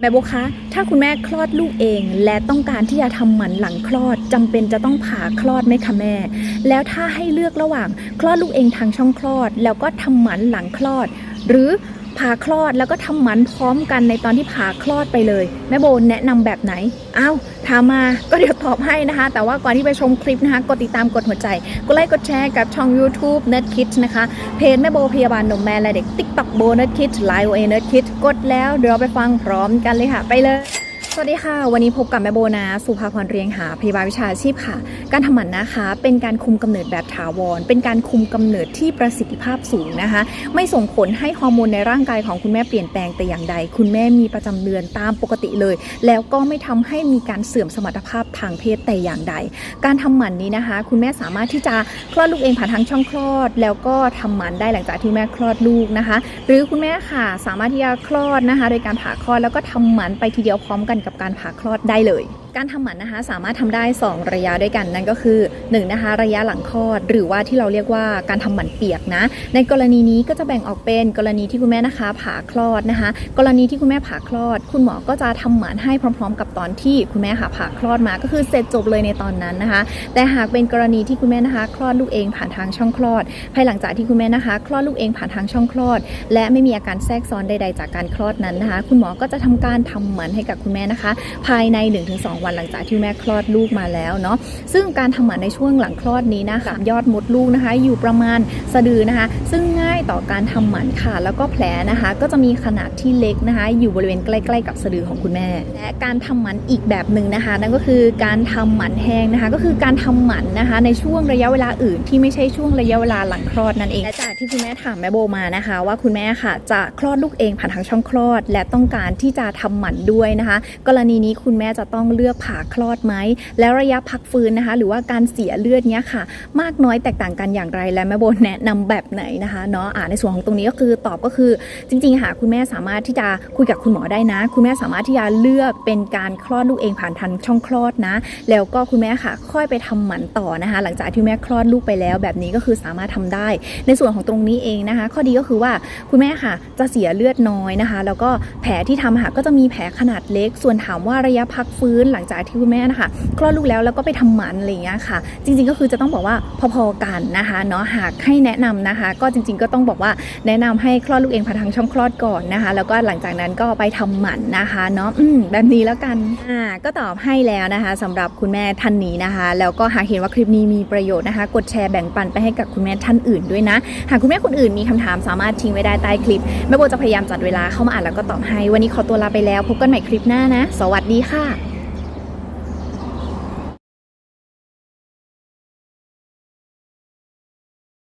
แม่โบคะ ถ้าคุณแม่คลอดลูกเอง และต้องการที่จะทำหมันหลังคลอดจำเป็นจะต้องผ่าคลอดไหมคะแม่ แล้วถ้าให้เลือกระหว่างคลอดลูกเองทางช่องคลอด แล้วก็ทำหมันหลังคลอด หรือ ผ่าคลอดแล้วก็ทำหมันพร้อมกันในตอนที่ผ่าคลอดไปเลยแม่โบแนะนำแบบไหนอ้าวถามมาก็เดี๋ยวตอบให้นะคะ แต่ว่าก่อนที่ไปชมคลิปนะคะกดติดตามกดหัวใจกดไลค์กดแชร์กับช่อง YouTube Nerd k i d นะคะเพจแม่โบพยาบาลนมแม่และเด็ก TikTok โบ Nerd k i d ไลน์โอเอ Nerd k i d กดแล้วเดี๋ยวไปฟังพร้อมกันเลยค่ะ ไปเลย วัสดีค่ะ วันนี้พบกับแม่โบนะ สุภาพรเรียงหาพยาบาลวิชาชีพค่ะ การทำหมันนะคะ เป็นการคุมกำเนิดแบบถาวร เป็นการคุมกำเนิดที่ประสิทธิภาพสูงนะคะ ไม่ส่งผลให้ฮอร์โมนในร่างกายของคุณแม่เปลี่ยนแปลงแต่อย่างใด คุณแม่มีประจำเดือนตามปกติเลย แล้วก็ไม่ทำให้มีการเสื่อมสมรรถภาพทางเพศแต่อย่างใด การทำหมันนี้นะคะ คุณแม่สามารถที่จะคลอดลูกเองผ่านทางช่องคลอด แล้วก็ทำหมันได้หลังจากที่แม่คลอดลูกนะคะ หรือคุณแม่ค่ะสามารถที่จะคลอดนะคะ โดยการผ่าคลอดแล้วก็ทำหมันไปทีเดียวพร้อมกันกับการผ่าคลอดได้เลย การทำหมันนะคะสามารถทำได้ 2 ระยะด้วยกันนั่นก็คือ1นะคะระยะหลังคลอด หรือว่าที่เราเรียกว่าการทำหมันเปียกนะ ในกรณีนี้ก็จะแบ่งออกเป็นกรณีที่คุณแม่นะคะผ่าคลอดนะคะ กรณีที่คุณแม่ผ่าคลอด คุณหมอก็จะทำหมันให้พร้อม ๆ กับตอนที่คุณแม่ค่ะผ่าคลอดมาก็คือเสร็จจบเลยในตอนนั้นนะคะ แต่หากเป็นกรณีที่คุณแม่นะคะ คลอดลูกเองผ่านทางช่องคลอด ภายหลังจากที่คุณแม่นะคะ คลอดลูกเองผ่านทางช่องคลอด และไม่มีอาการแทรกซ้อนใด ๆ จากการคลอดนั้นนะคะ คุณหมอก็จะทำการทำหมันให้กับคุณแม่นะคะ ภายใน 1-2วันหลังจากที่แม่คลอดลูกมาแล้วเนาะซึ่งการทำหมันในช่วงหลังคลอดนี้นะคะยอดมดลูกนะคะ อยู่ประมาณสะดือนะคะ ซึ่งง่ายต่อการทำหมันค่ะ แล้วก็แผลนะคะ ก็จะมีขนาดที่เล็กนะคะ อยู่บริเวณใกล้ๆ กับสะดือของคุณแม่ และการทำหมันอีกแบบหนึ่งนะคะ นั่นก็คือการทำหมันแห้งนะคะ ก็คือการทำหมันนะคะ ในช่วงระยะเวลาอื่น ที่ไม่ใช่ช่วงระยะเวลาหลังคลอดนั่นเองและจากที่คุณแม่ถามแม่โบมานะคะ ว่าคุณแม่ค่ะ จะคลอดลูกเองผ่านทางช่องคลอด และต้องการที่จะทำหมันด้วยนะคะ กรณีนี้คุณแม่จะต้องเลือกผ่าคลอดไหม แล้วระยะพักฟื้นนะคะ หรือว่าการเสียเลือดเนี้ยค่ะ มากน้อยแตกต่างกันอย่างไรและแม่โบแนะนำแบบไหนนะคะเนาะอ่าในส่วนของตรงนี้ก็คือตอบก็คือจริงๆค่ะคุณแม่สามารถที่จะคุยกับคุณหมอได้นะ คุณแม่สามารถที่จะเลือกเป็นการคลอดลูกเองผ่านทางช่องคลอดนะ แล้วก็คุณแม่ค่ะ ค่อยไปทำหมันต่อนะคะ หลังจากที่แม่คลอดลูกไปแล้ว แบบนี้ก็คือสามารถทำได้ ในส่วนของตรงนี้เองนะคะ ข้อดีก็คือว่าคุณแม่ค่ะจะเสียเลือดน้อยนะคะ แล้วก็แผลที่ทำค่ะก็จะมีแผลขนาดเล็ก ส่วนถามว่าระยะพักฟื้นหลังังจากที่คุณแม่นะคะคลอดลูกแล้วแล้วก็ไปทำหมันอะไรอย่างเงี้ยค่ะ จริง ๆก็คือจะต้องบอกว่าพอๆกันนะคะเนาะหากให้แนะนำนะคะ ก็จริง ๆ ก็ต้องบอกว่าแนะนำให้คลอดลูกเองผ่านทางช่องคลอดก่อนนะคะ แล้วก็หลังจากนั้นก็ไปทำหมันนะคะเนาะอืมแบบนี้แล้วกันอ่าก็ตอบให้แล้วนะคะสำหรับคุณแม่ท่านนี้นะคะ แล้วก็หากเห็นว่าคลิปนี้มีประโยชน์นะคะ กดแชร์แบ่งปันไปให้กับคุณแม่ท่านอื่นด้วยนะ หากคุณแม่คนอื่นมีคำถามสามารถทิ้งไว้ได้ใต้คลิปแม่โบจะพยายามจัดเวลาเข้ามาอ่านแล้วก็ตอบให้ วันนี้ขอตัวลาไปแล้ว พบกันใหม่คลิปหน้านะ สวัสดีค่ะ